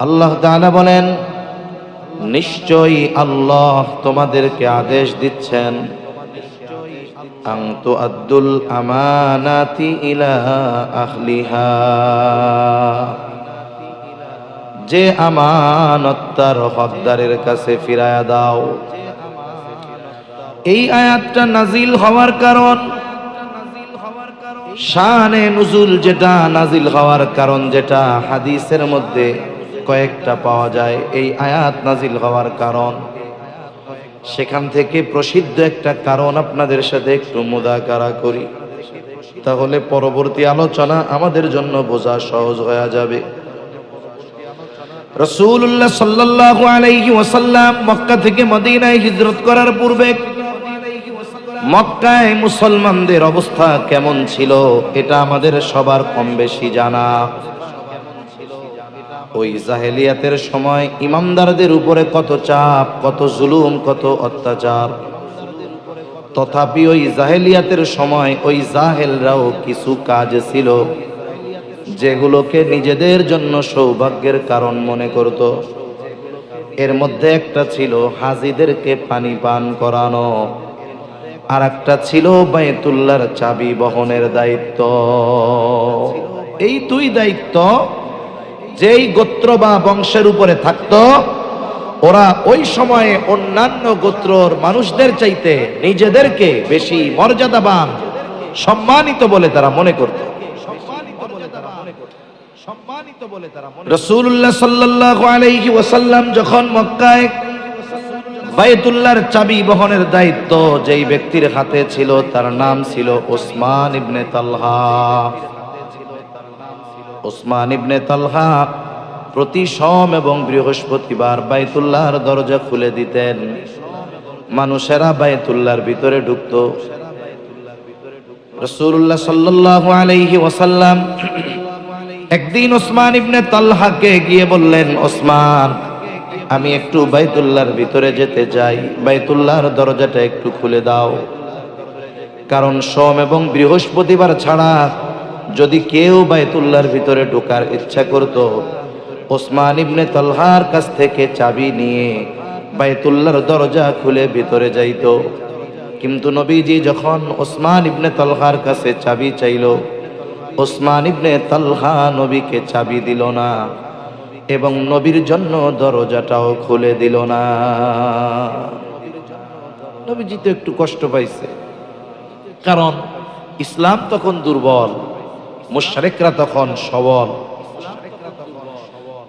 আল্লাহ তাআলা বলেন, নিশ্চয়ই আল্লাহ তোমাদেরকে আদেশ দিচ্ছেন, আং তো আব্দুল আমানাতি ইলা আহলিহা যে আমানত তার হকদারের কাছে ফিরায়া দাও। এই আয়াতটা নাজিল হওয়ার কারণ, শানে নুজুল যেটা নাজিল হওয়ার কারণ যেটা হাদিসের মধ্যে কয়েকটা পাওয়া যায় এই আয়াত নাজিল হওয়ার কারণ। সেখান থেকে প্রসিদ্ধ একটা কারণ আপনাদের সাথে একটু মুদাকারা করি। তাহলে পরবর্তী আলোচনা আমাদের জন্য বোঝা সহজ হয়ে যাবে। রসুল্লাহ ওয়াসাল্লাম মক্কা থেকে মদিনায় হিজরত করার পূর্বে মক্কায় মুসলমানদের অবস্থা কেমন ছিল, এটা আমাদের সবার কম বেশি জানা। ওই জাহেলিয়াতের সময় ইমামদারদের উপরে কত চাপ, কত জুলুম, কত অত্যাচার। তথাপি ওই জাহেলিয়াতের সময় ওই জাহেলরাও কিছু কাজ ছিল, যেগুলোকে নিজেদের জন্য সৌভাগ্যের কারণ মনে করত। এর মধ্যে একটা ছিল হাজিদেরকে পানি পান করানো আর একটা ছিল বাইতুল্লার চাবি বহনের দায়িত্ব। এই দুই দায়িত্ব যেই গোত্র বা বংশের উপরে থাকতো, ওরা ওই সময়ে অন্যান্য গোত্রর মানুষদের চাইতে নিজেদেরকে বেশি মর্যাদাবান, সম্মানিত বলে তারা মনে করত। যখন চাবি বহনের দায়িত্ব, যেই ব্যক্তির হাতে ছিল তার নাম ছিল ওসমান ইবনে তালহা। ওসমান ইবনে তালহা প্রতি সোম এবং বৃহস্পতিবার বাইতুল্লাহর দরজা খুলে দিতেন। মানুষেরা বাইতুল্লাহর ভিতরে ঢুকতো। রসুল্লাহ সাল্লাল্লাহু আলাইহি ওয়াসাল্লাম একদিন ওসমান ইবনে তালহাকে গিয়ে বললেন ওসমান আমি একটু বাইতুল্লাহর ভিতরে যেতে চাই। বাইতুল্লাহর দরজাটা একটু খুলে দাও। কারণ সোম এবং বৃহস্পতিবার ছাড়া যদি কেউ বাইতুল্লাহর ভিতরে ঢোকার ইচ্ছা করত, ওসমান ইবনে তলহার কাছ থেকে চাবি নিয়ে বাইতুল্লাহর দরজা খুলে ভিতরে যাইত। কিন্তু নবীজি যখন ওসমান ইবনে তলহার কাছে চাবি চাইল, ওসমান ইবনে তলহা নবীকে চাবি দিল না এবং নবীর জন্য দরজাটাও খুলে দিল না। নবীজি তো একটু কষ্ট পাইছে। কারণ ইসলাম তখন দুর্বল। মুশারেকরা তখন সবল।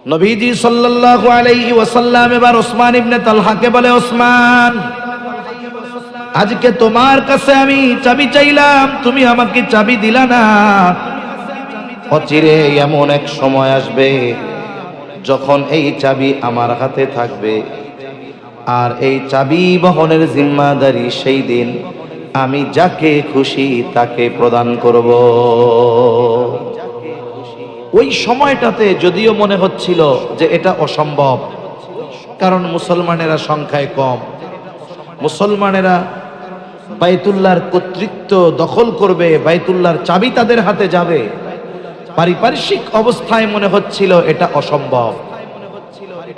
নবীজি সাল্লাল্লাহু আলাইহি ওয়াসাল্লাম এবার ওসমান ইবনে তালহাকে বলে, ওসমান, আজকে তোমার কাছে আমি চাবি চাইলাম, তুমি আমাকে চাবি দিলা না। অচিরে এমন এক সময় আসবে যখন এই চাবি আমার হাতে থাকবে। আর এই চাবি বহনের জিম্মাদারি সেই দিন আমি যাকে খুশি তাকে প্রদান করব। ওই সময়টাতে যদিও মনে হচ্ছিল যে এটা অসম্ভব, কারণ মুসলমানেরা সংখ্যায় কম। মুসলমানেরা বাইতুল্লার কর্তৃত্ব দখল করবে বাইতুল্লার চাবি তাদের হাতে যাবে। পারিপার্শ্বিক অবস্থায় মনে হচ্ছিল এটা অসম্ভব।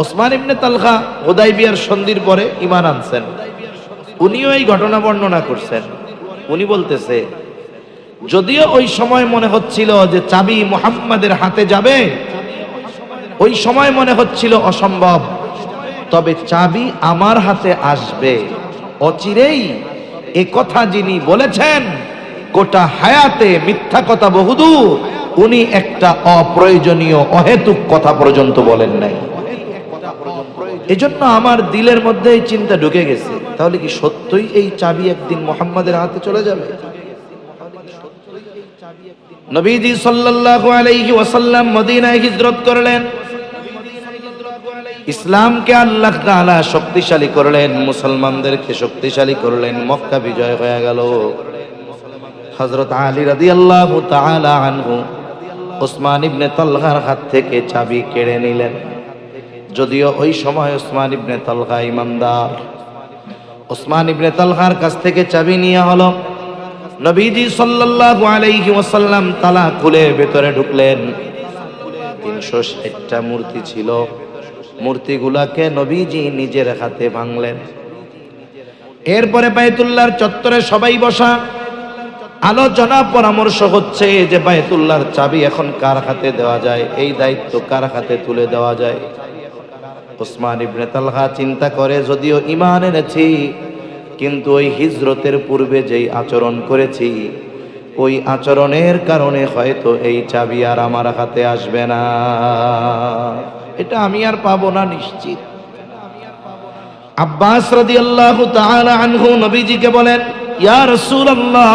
ওসমান ইবনে তালহা হুদাইবিয়ার সন্ধির পরে ইমান আনছেন। উনিও এই ঘটনা বর্ণনা করছেন। উনি বলতেছে, যদিও ওই সময় মনে হচ্ছিল যে চাবি মুহাম্মাদের হাতে যাবে, ওই সময় মনে হচ্ছিল অসম্ভব। তবে চাবি আমার হাতে আসবে। অচিরেই এ কথা যিনি বলেছেন, গোটা হায়াতে মিথ্যা কথা বহুদূর, উনি একটা অপ্রয়োজনীয় অহেতুক কথা পর্যন্ত বলেন নাই। এজন্য আমার দিলের মধ্যে এই চিন্তা ঢুকে গেছে। তাহলে কি সত্যই এই চাবি একদিন মোহাম্মদের হাতে চলে যাবে? নবীজি সাল্লাল্লাহু আলাইহি ওয়াসাল্লাম মদিনায় হিজরত করলেন। ইসলামকে আল্লাহ তাআলা শক্তিশালী করলেন, মুসলমানদেরকে শক্তিশালী করলেন, মক্কা বিজয় হয়ে গেল। হযরত আলী রাদিয়াল্লাহু তাআলা আনহু ওসমান ইবনে তালহার হাত থেকে চাবি কেড়ে নিলেন। যদিও ওই সময় ওসমান ইবনে তালহা ইমানদার ওসমান ইবনে তালহার কাছ থেকে চাবি নিয়ে হলো। নবীজি সাল্লাল্লাহু আলাইহি ওয়াসাল্লাম তালা খুলে ভেতরে ঢুকলেন। তিনশো ষাটটা মূর্তি ছিল। মূর্তিগুলাকে নবীজি নিজের হাতে ভাঙলেন। এরপরে বায়তুল্লাহর চত্বরে সবাই বসা। আলোচনা পরামর্শ হচ্ছে যে বায়তুল্লাহর চাবি এখন কার হাতে দেওয়া যায়? এই দায়িত্ব কার হাতে তুলে দেওয়া যায়? ওসমান ইবনে তালহা চিন্তা করে, যদিও ইমান এনেছি, কিন্তু ওই হিজরতের পূর্বে যেই আচরণ করেছি, ওই আচরণের কারণে হয়তো এই চাবি আর আমার হাতে আসবে না। এটা আমি আর পাবো না নিশ্চিত। আব্বাস রাদিয়াল্লাহু তাআলা আনহু নবীজিকে বলেন, ইয়া রাসূলুল্লাহ,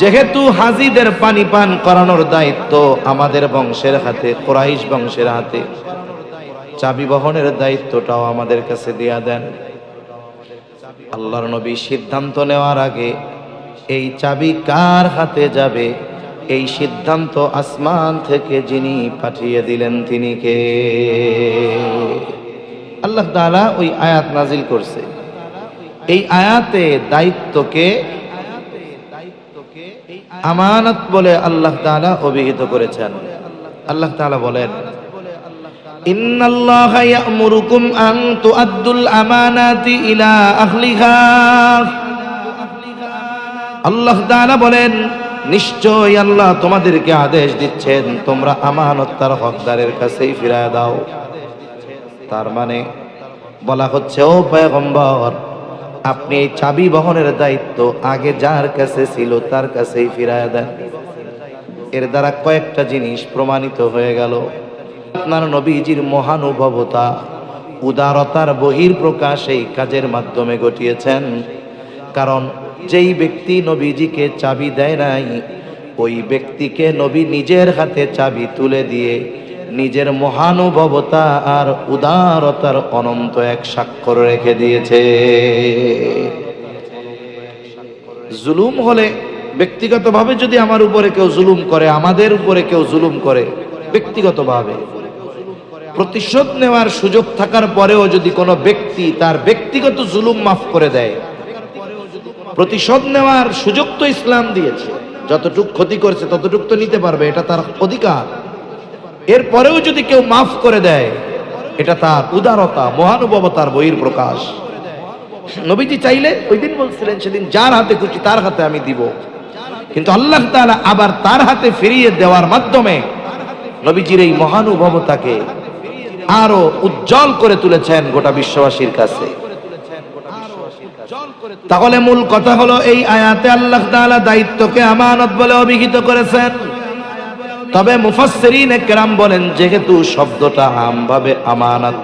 যেহেতু হাজিদের পানি পান করানোর দায়িত্ব আমাদের বংশের হাতে, কোরাইশ বংশের হাতে চাবি বহনের দায়িত্বটাও আমাদের কাছে দিয়া দেন। আল্লাহর নবী সিদ্ধান্ত নেওয়ার আগে এই চাবি কার হাতে যাবে? এই সিদ্ধান্ত আসমান থেকে যিনি পাঠিয়ে দিলেন তিনি কে? আল্লাহ তাআলা ওই আয়াত নাজিল করছে। এই আয়াতে দায়িত্বকে আমানত বলে আল্লাহ তাআলা অভিহিত করেছেন। আল্লাহ তাআলা বলেন ইন্নাল্লাহ ইয়া'মুরুকুম আন তুআদ্দুল আমানাতি ইলা আহলিহা। আল্লাহ তাআলা বলেন নিশ্চয় আল্লাহ তোমাদেরকে আদেশ দিচ্ছেন, তোমরা আমানত তার হকদারের কাছেই ফিরায় দাও। তার মানে বলা হচ্ছে, ও পয়গম্বর, আপনি এই চাবি বহনের দায়িত্ব আগে যার কাছে ছিল তার কাছেই ফিরায় দেন। এর দ্বারা কয়েকটা জিনিস প্রমাণিত হয়ে গেল। আপনার নবীজির মহানুভবতা, উদারতার বহির প্রকাশ এই কাজের মাধ্যমে ঘটিয়েছেন। কারণ যেই ব্যক্তি নবীজিকে চাবি দেয় নাই, ওই ব্যক্তিকে নবী নিজের হাতে চাবি তুলে দিয়ে নিজের মহানুভবতা আর উদারতার অনন্ত এক স্বাক্ষর রেখে দিয়েছে। জুলুম হলে ব্যক্তিগতভাবে যদি আমার উপরে কেউ জুলুম করে, আমাদের উপরে কেউ জুলুম করে, ব্যক্তিগতভাবে। প্রতিশোধ নেওয়ার সুযোগ থাকার পরেও যদি কোনো ব্যক্তি তার ব্যক্তিগত জুলুম মাফ করে দেয়, প্রতিশোধ নেওয়ার সুযোগ তো ইসলাম দিয়েছে। যতটুক ক্ষতি করেছে ততটুক তো নিতে পারবে, এটা তার অধিকার। এরপরেও যদি কেউ মাফ করে দেয়, এটা তার উদারতা, মহানুভবতার বহির প্রকাশ। নবীজি চাইলে ওই দিন বলছিলেন, সেদিন যার হাতে খুশি তার হাতে আমি দিব। কিন্তু আল্লাহ তাআলা আবার তার হাতে ফিরিয়ে দেওয়ার মাধ্যমে নবীজির এই মহানুভবতাকে আরও উজ্জ্বল করে তুলেছেন গোটা বিশ্ববাসীর কাছে। তাহলে মূল কথা হলো, এই আয়াতে আল্লাহ তাআলা দায়িত্বকে আমানত বলে অভিহিত করেছেন। তবে মুফাসসিরিন একরাম বলেন, যেহেতু শব্দটা আমভাবে আমানত,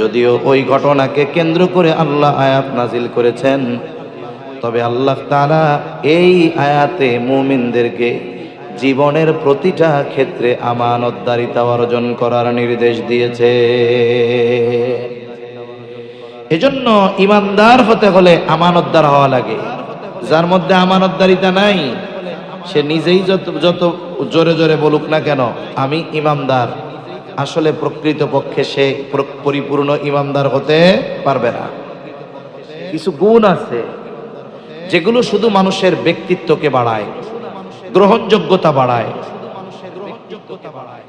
যদিও ওই ঘটনাকে কেন্দ্র করে আল্লাহ আয়াত নাজিল করেছেন, তবে আল্লাহ তাআলা এই আয়াতে মুমিনদেরকে জীবনের প্রতিটা ক্ষেত্রে আমানতদারিতা অর্জন করার নির্দেশ দিয়েছে। এজন্য ইমানদার হতে হলে আমানতদার হওয়া লাগে। যার মধ্যে আমানতদারিতা নাই, সে নিজেই যত যত জোরে জোরে বলুক না কেন, আমি ইমামদার আসলে প্রকৃত পক্ষে সে পরিপূর্ণ ইমামদার হতে পারবে না। কিছু গুণ আছে, যেগুলো শুধু মানুষের ব্যক্তিত্বকে বাড়ায়। গ্রহণযোগ্যতা বাড়ায়।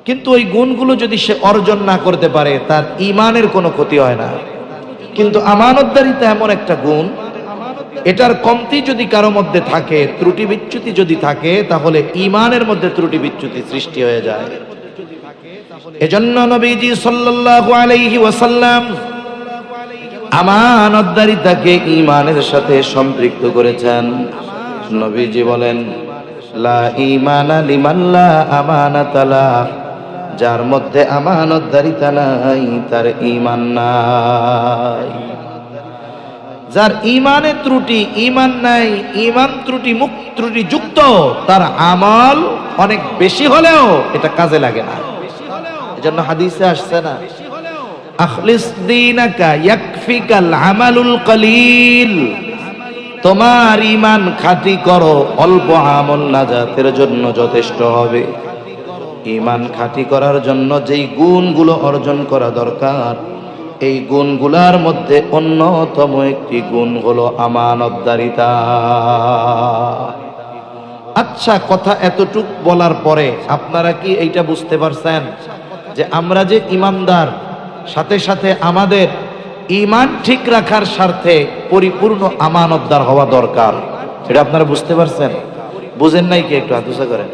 কিন্তু ওই গুণগুলো যদি সে অর্জন না করতে পারে, তার ইমানের কোনো ক্ষতি হয় না। কিন্তু আমানতদারিতা এমন একটা গুণ, এটার কমতি যদি কারও মধ্যে থাকে, ত্রুটি বিচ্যুতি যদি থাকে, তাহলে ইমানের মধ্যে ত্রুটি বিচ্যুতি সৃষ্টি হয়ে যায়। এজন্য নবীজি সাল্লাল্লাহু আলাইহি ওয়াসাল্লাম আমানতদারিতাকে ইমানের সাথে সম্পৃক্ত করেছেন। নবীজি বলেন লা ইমানা লিমান লা আমানাতালা যার মধ্যে আমানতদারিতা নাই, তার ইমান নাই। যার ইমানে ত্রুটি ইমান নাই ইমান ত্রুটি, মুখ ত্রুটি যুক্ত, তার আমল অনেক বেশি হলেও এটা কাজে লাগে না। এজন্য হাদিসে আসছে না, আখলিস দীনাকা ইয়াকফিকাল আমালুল কলিল। তোমার ইমান খাঁটি করো, অল্প আমল নাজাতের জন্য যথেষ্ট হবে। ইমান খাঁটি করার জন্য যেই গুণগুলো অর্জন করা দরকার, এই গুণগুলার মধ্যে অন্যতম একটি গুণ হলো আমানতদারিতা। আচ্ছা কথা এতটুক বলার পরে আপনারা কি এইটা বুঝতে পারছেন? যে আমরা যে ইমানদার সাথে সাথে আমাদের ইমান ঠিক রাখার স্বার্থে পরিপূর্ণ আমানতদার হওয়া দরকার। সেটা আপনারা বুঝতে পারছেন? বুঝেন নাই কি একটু আতুসা করেন।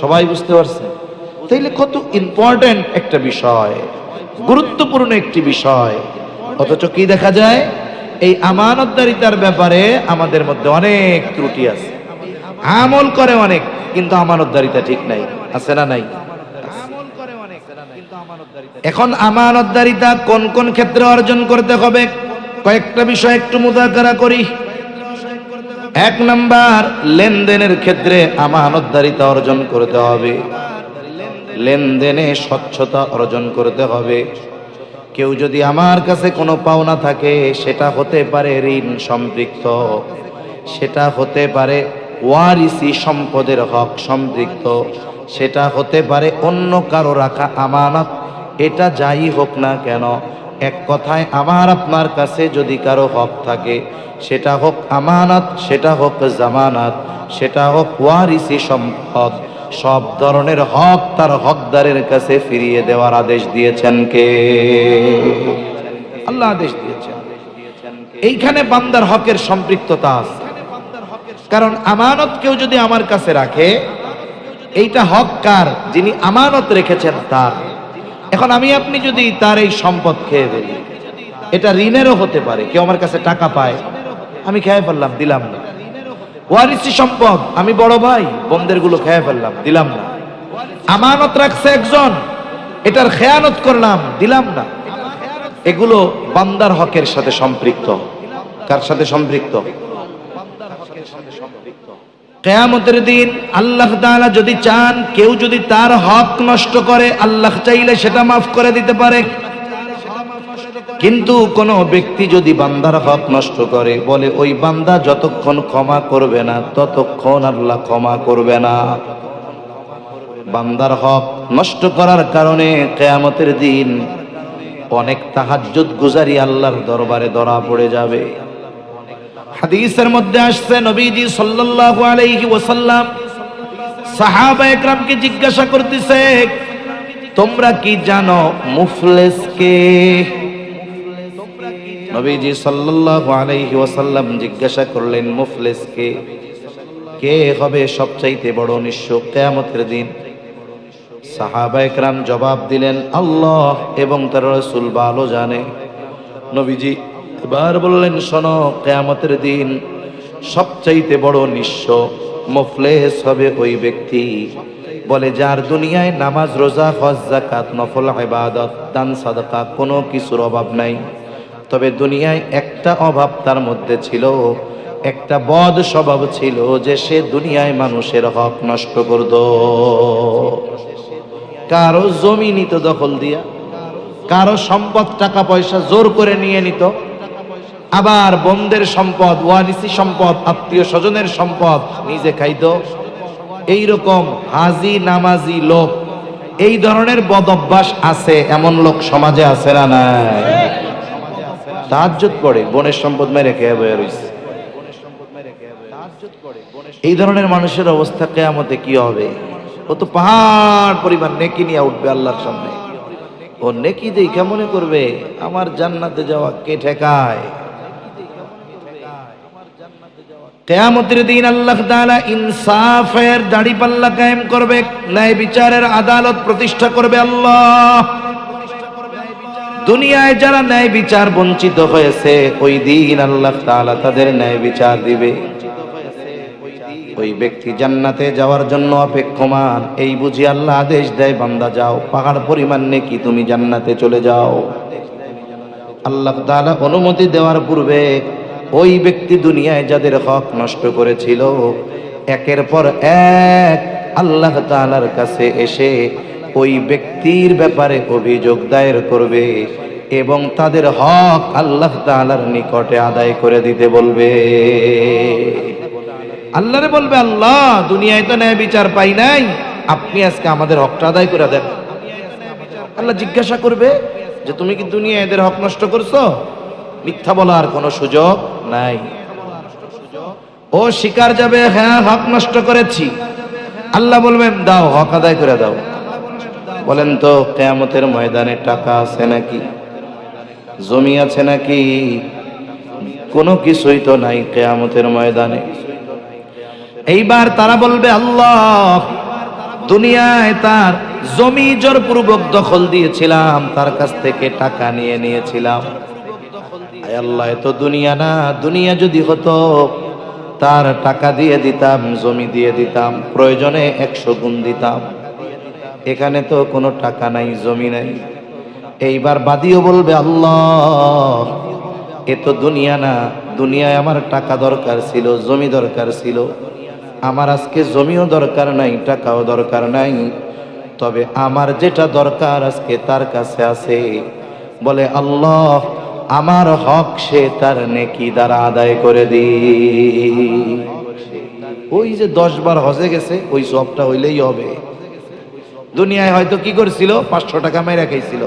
সবাই বুঝতে পারছেন? তাইলে কত ইম্পর্টেন্ট একটা বিষয়, গুরুত্বপূর্ণ একটি বিষয়। অথচ কি দেখা যায়? এই আমানতদারিতার ব্যাপারে আমাদের মধ্যে অনেক ত্রুটি আছে। আমল করে অনেক, কিন্তু আমানতদারিতা ঠিক নাই। আছে না নাই? এখন আমানতদারিতা কোন কোন ক্ষেত্রে অর্জন করতে হবে? কয়েকটা বিষয় একটু মুদাকারা করি। এক নাম্বার, লেনদেনের ক্ষেত্রে আমানতদারিতা অর্জন করতে হবে। লেনদেনে স্বচ্ছতা অর্জন করতে হবে। কেউ যদি আমার কাছে কোনো পাওনা থাকে, সেটা হতে পারে ঋণ সম্পৃক্ত। সেটা হতে পারে ওয়ারিসি সম্পদের হক সম্পৃক্ত। সেটা হতে পারে অন্য কারও রাখা আমানত। এটা যাই হোক না কেন, এক কথায় আমার আপনার কাছে যদি কারও হক থাকে, সেটা হোক আমানত, সেটা হোক জামানত, সেটা হোক ওয়ারিসি সম্পদ, সব ধরনের হক তার হকদারের কাছে ফিরিয়ে দেওয়ার আদেশ দিয়েছেন কে? আল্লাহ আদেশ দিয়েছেন। এইখানে বান্দার হকের সম্পৃক্ততা আছে। কারণ আমানত কেউ যদি আমার কাছে রাখে, এইটা হক কার? যিনি আমানত রেখেছেন তার। এখন আমি আপনি যদি তার এই সম্পদ খেয়ে ফেলি এটা ঋণেরও হতে পারে, কেউ আমার কাছে টাকা পায়, আমি খেয়ে ফেললাম, দিলাম না। ওয়ারিসি সম্পদ, আমি বড় ভাই বন্ধেরগুলো খেয়ে ফেললাম, দিলাম না। আমানত রাখছে একজন, এটার খেয়ানত করলাম, দিলাম না। এগুলো বান্দার হকের সাথে সম্পৃক্ত। কার সাথে সম্পৃক্ত? কেয়ামতের দিন আল্লাহ তাআলা যদি চান, কেউ যদি তার হক নষ্ট করে, আল্লাহ চাইলে সেটা মাফ করে দিতে পারে। কিন্তু কোন ব্যক্তি যদি বান্দার হক নষ্ট করে, বলে ওই বান্দা যতক্ষণ ক্ষমা করবে না, ততক্ষণ আল্লাহ ক্ষমা করবে না। বান্দার হক নষ্ট করার কারণে কেয়ামতের দিন অনেক তাহাজ্জুদ গুজারি আল্লাহর দরবারে ধরা পড়ে যাবে। হাদিসের মধ্যে আসছে, নবীজি সাল্লাল্লাহু আলাইহি ওয়াসাল্লাম সাহাবা একরামকে জিজ্ঞাসা করতেছে, তোমরা কি জানো মুফলেস কে? নবীজি সাল্লাল্লাহু আলাইহি ওয়াসাল্লাম জিজ্ঞাসা করলেন, মুফলেস কে? কে হবে সবচাইতে বড় নিঃস্ব কিয়ামতের দিন? সাহাবা একরাম জবাব দিলেন, আল্লাহ এবং তার রাসূল ভালো জানে। নবীজি এবার বললেন, শোনো, কেয়ামতের দিন সবচাইতে বড় নিঃস্ব, মুফলেস হবে ওই ব্যক্তি। বলে, যার দুনিয়ায় নামাজ, রোজা, হজ জাকাত নফল, ইবাদত, দান, সাদাকা কোনো কিছুর অভাব নাই। তবে দুনিয়ায় একটা অভাব তার মধ্যে ছিল, একটা বদ স্বভাব ছিল যে সে দুনিয়ায় মানুষের হক নষ্ট করত। কারও জমি নিত দখল দিয়া, কারও সম্পদ, টাকা পয়সা জোর করে নিয়ে নিত আবার বন্ধের সম্পদ, ওয়ারিসি সম্পদ, আত্মীয় স্বজনের সম্পদ নিজে খাইত। এইরকম হাজি নামাজি লোক, এই ধরনের বদ অভ্যাস আছে, এমন লোক সমাজে আছে না নাই? তাহাজ্জুদ পড়ে, বোনের সম্পদ মেরে খেয়ে বয়ে রইছে। এই ধরনের মানুষের অবস্থা কেয়ামতে কি হবে? ও তো পাহাড় পরিমাণ নেকি নিয়ে উঠবে আল্লাহর সামনে। ও নেকি দেই কেমনে করবে? আমার জান্নাতে যাওয়া কে ঠেকায়? কেয়ামতের দিন আল্লাহ তাআলা ইনসাফের দাড়ি পাল্লা কায়েম করবে, ন্যায় বিচারের আদালত প্রতিষ্ঠা করবে আল্লাহ। দুনিয়ায় যারা ন্যায় বিচার বঞ্চিত হয়েছে, ওই দিন আল্লাহ তাআলা তাদের ন্যায় বিচার দিবে। ওই ব্যক্তি জান্নাতে যাওয়ার জন্য অপেক্ষমান, এই বুঝি আল্লাহ আদেশ দেয়, বান্দা যাও, পাহাড় পরিমাণ নেকি তুমি জান্নাতে চলে যাও। আল্লাহ তাআলা অনুমতি দেওয়ার পূর্বে ওই ব্যক্তি দুনিয়ায় যাদের হক নষ্ট করেছিল, একের পর এক আল্লাহ তাআলার কাছে এসে ওই ব্যক্তির ব্যাপারে অভিযোগ দায়ের করবে এবং তাদের হক আল্লাহ তাআলার নিকটে আদায় করে দিতে বলবে। আল্লাহরে বলবে, আল্লাহ, দুনিয়ায় তো ন্যায় বিচার পাই নাই। আপনি আজকে আমাদের হকটা আদায় করে দেন। আল্লাহ জিজ্ঞাসা করবে যে, তুমি কি দুনিয়া এদের হক নষ্ট করছ? মিথ্যা বলার কোনো সুযোগ নাই। ও শিকার যাবে হ্যাঁ হক নষ্ট করেছি। আল্লাহ বলবেন, দাও, হক আদায় করে দাও। বলেন তো, কেয়ামতের ময়দানে টাকা আছে নাকি? জমি আছে নাকি? কোনো কিছুই তো নাই কেয়ামতের ময়দানে। এইবার তারা বলবে, আল্লাহ, দুনিয়ায় তার জমি জোরপূর্বক দখল দিয়েছিলাম, তার কাছ থেকে টাকা নিয়ে নিয়েছিলাম। আয় আল্লাহ এ তো দুনিয়া না, দুনিয়া যদি হতো, তার টাকা দিয়ে দিতাম, জমি দিয়ে দিতাম, প্রয়োজনে একশো গুণ দিতাম। এখানে তো কোনো টাকা নাই, জমি নাই। এইবার বাদিও বলবে, আল্লাহ, এ তো দুনিয়া না, দুনিয়ায় আমার টাকা দরকার ছিল, জমি দরকার ছিল। আমার আজকে জমিও দরকার নাই, টাকাও দরকার নাই। তবে আমার যেটা দরকার আজকে তার কাছে আছে। বলে, আল্লাহ আমার হক সে তার নেকি দ্বারা আদায় করে দি ওই যে দশ বার হজে গেছে, ওই সবটা হইলেই হবে। দুনিয়ায় হয়তো কি করছিল? পাঁচশো টাকা মেরা খাইছিল।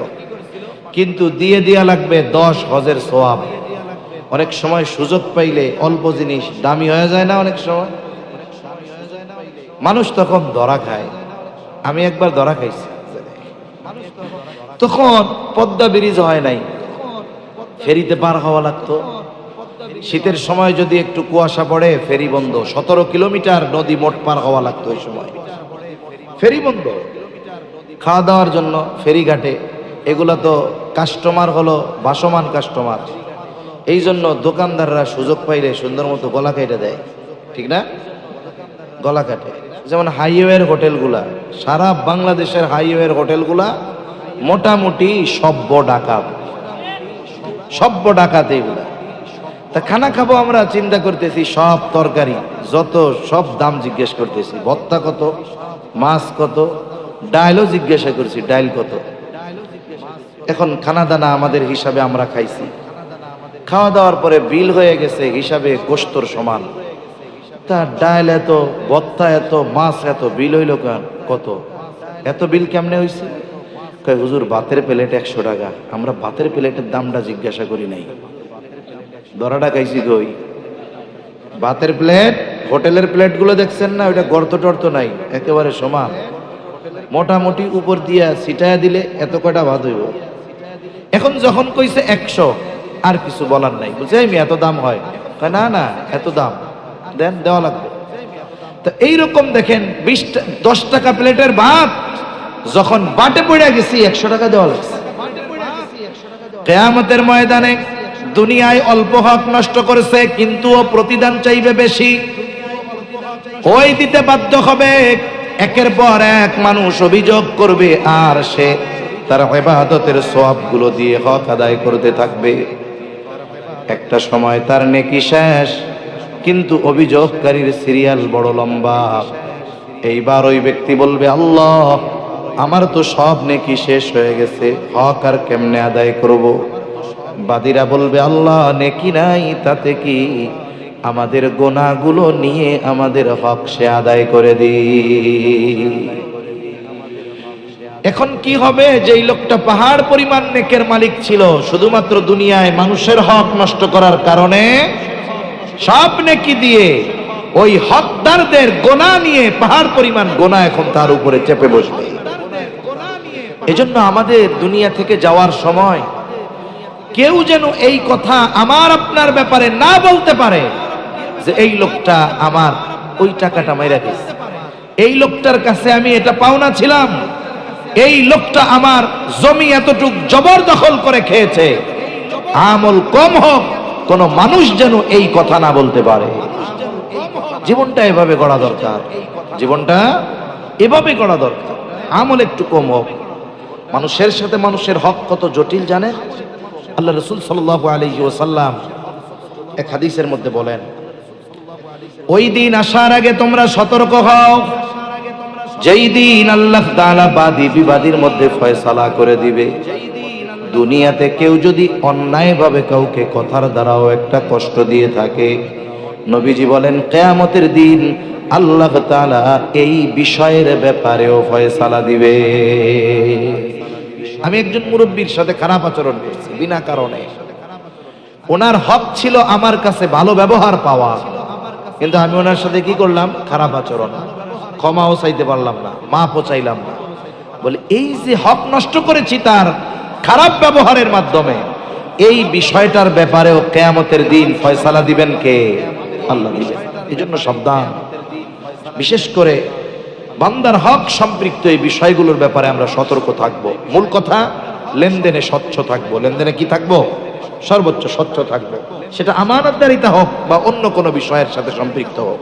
কিন্তু দিয়ে দেয়া লাগবে দশ হজের সোয়াব অনেক সময় সুযোগ পাইলে অল্প জিনিস, দামি হয়ে যায় না অনেক সময়? মানুষ তখন ধরা খায়। আমি একবার ধরা খাইছি। তখন পদ্মা ব্রিজ হয় নাই। ফেরিতে পার হওয়া লাগতো। শীতের সময় যদি একটু কুয়াশা পড়ে, ফেরি বন্ধ। সতেরো কিলোমিটার নদী মোট পার হওয়া লাগতো ওই সময়। ফেরি বন্ধ। খাওয়া দাওয়ার জন্য ফেরি ঘাটে। এগুলো তো কাস্টমার হলো বাসমান কাস্টমার এই জন্য দোকানদাররা সুযোগ পাইলে সুন্দর মতো গলা কেটে দেয়। ঠিক না? গলা কাটে। যেমন হাইওয়ের হোটেলগুলা সারা বাংলাদেশের হাইওয়ের হোটেলগুলা মোটামুটি সভ্য ডাকাত সভ্য ডাকাত এগুলা। তা খানা খাব আমরা, চিন্তা করতেছি, সব তরকারি, যত সব দাম জিজ্ঞেস করতেছি, ভত্তা কত, মাছ কত ডাইলও জিজ্ঞাসা করছি ডাইল কত। এখন খানা দানা আমাদের হিসাবে আমরা খাইছি। খাওয়া দাওয়ার পরে বিল হয়ে গেছে, হিসাবে গোস্তর সমান। তা ডাইল এত, ভত্তা এত, মাছ এত, বিল হইল কত? এত বিল কেমনে হইছে? কয়, হুজুর, ভাতের প্লেট একশো টাকা। আমরা ভাতের প্লেটের দামটা জিজ্ঞাসা করি নাই। দরাটা খাইছি কই? ভাতের প্লেট, হোটেলের প্লেটগুলো দেখছেন না? ওইটা গর্ত টর্ত নাই, একেবারে সমান। মোটামুটি উপর দিয়া ছিটায়া দিলে এত কয়টা ভাত হইব? এখন যখন কইছে একশো, আর কিছু বলার নাই। বুঝছে আমি এত দাম হয়? না না, এত দাম। দেন দেওয়া লাগবে। তো এইরকম দেখেন, বিশ দশ টাকা প্লেটের ভাত যখন বাটে পড়ে গেছি, একশো টাকা দেওয়া লাগছে। কেয়ামতের ময়দানে দুনিয়ায় অল্প হক নষ্ট করেছে, কিন্তু ও প্রতিদান চাইবে বেশি। ওই দিতে বাধ্য হবে, একের পর এক মানুষ অভিযোগ করবে, আর সে তার ইবাদতের সবগুলো দিয়ে হক আদায় করতে থাকবে। একটা সময় তার নেকি শেষ, কিন্তু অভিযোগকারীর সিরিয়াল বড় লম্বা। এইবার ওই ব্যক্তি বলবে, আল্লাহ আমার তো সব নেকি শেষ হয়ে গেছে। হক আর কেমনে আদায় করব? বাদিরা বলবে, আল্লাহ নেকি নাই, তাতে কি? আমাদের গোনাগুলো নিয়ে আমাদের হক সে আদায় করে দি। এখন কি হবে? যে লোকটা পাহাড় পরিমাণ নেকের মালিক ছিল, শুধুমাত্র দুনিয়ায় মানুষের হক নষ্ট করার কারণে সব নেকি দিয়ে ওই হকদারদের গোনা নিয়ে পাহাড় পরিমাণ গোনা এখন তার উপরে চেপে বসবে। এজন্য আমাদের দুনিয়া থেকে যাওয়ার সময় কেউ যেন এই কথা আমার আপনার ব্যাপারে না বলতে পারে যে এই লোকটা আমার ওই টাকাটা মাইরা গেছে এই লোকটার কাছে আমি এটা পাওনা ছিলাম। এই লোকটা আমার জমি এতটুক জবরদখল করে খেয়েছে। আমল কম হোক, কোন মানুষ যেন এই কথা না বলতে পারে। জীবনটা এভাবে গড়া দরকার। জীবনটা এভাবে গড়া দরকার। আমল একটু কম হোক। মানুষের সাথে মানুষের হক কত জটিল জানে? আল্লাহ রসুল সাল্লাহ আলহি ওসাল্লাম এক হাদিসের মধ্যে বলেন, ওই দিন আসার আগে তোমরা সতর্ক হও। যেই দিন আল্লাহ তাআলা বাদী বিবাদীর মধ্যে ফয়সালা করে দিবে। দুনিয়াতে কেউ যদি অন্যায়ভাবে কাউকে কথার দ্বারাও একটা কষ্ট দিয়ে থাকে, নবীজি বলেন, কেয়ামতের দিন আল্লাহ তাআলা এই বিষয়ের ব্যাপারেও ফয়সালা দিবে। আমি একজন মুরব্বীর সাথে খারাপ আচরণ করছি, বিনা কারণে। ওনার হক ছিল আমার কাছে ভালো ব্যবহার পাওয়া। কিন্তু আমি ওনার সাথে কি করলাম? খারাপ আচরণ। ক্ষমাও চাইতে পারলাম না মাপও চাইলাম না। বলে, এই যে হক নষ্ট করেছি তার খারাপ ব্যবহারের মাধ্যমে, এই বিষয়টার ব্যাপারেও কেয়ামতের দিন ফয়সালা দিবেন কে? আল্লাহ এই জন্য সাবধান। বিশেষ করে বান্দার হক সম্পৃক্ত এই বিষয়গুলোর ব্যাপারে আমরা সতর্ক থাকব। মূল কথা, লেনদেনে স্বচ্ছ থাকব। লেনদেনে কি থাকব? সর্বোচ্চ স্বচ্ছ থাকবে। সেটা আমানতদারিতা হোক বা অন্য কোনো বিষয়ের সাথে সম্পৃক্ত হোক।